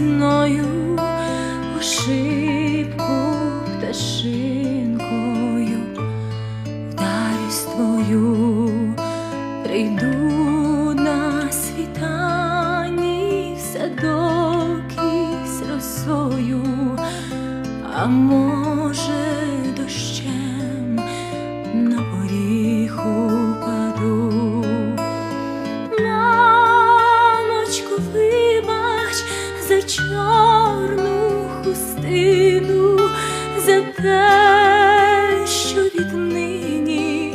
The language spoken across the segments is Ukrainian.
весною ошибку пташинкою вдарість твою прийду на світанні все садок із росою, а може дощем. Чорну хустину, за те, що віднині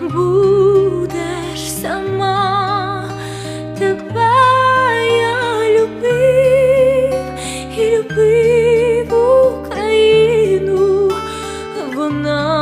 будеш сама. Тебе я любив і любив Україну, вона,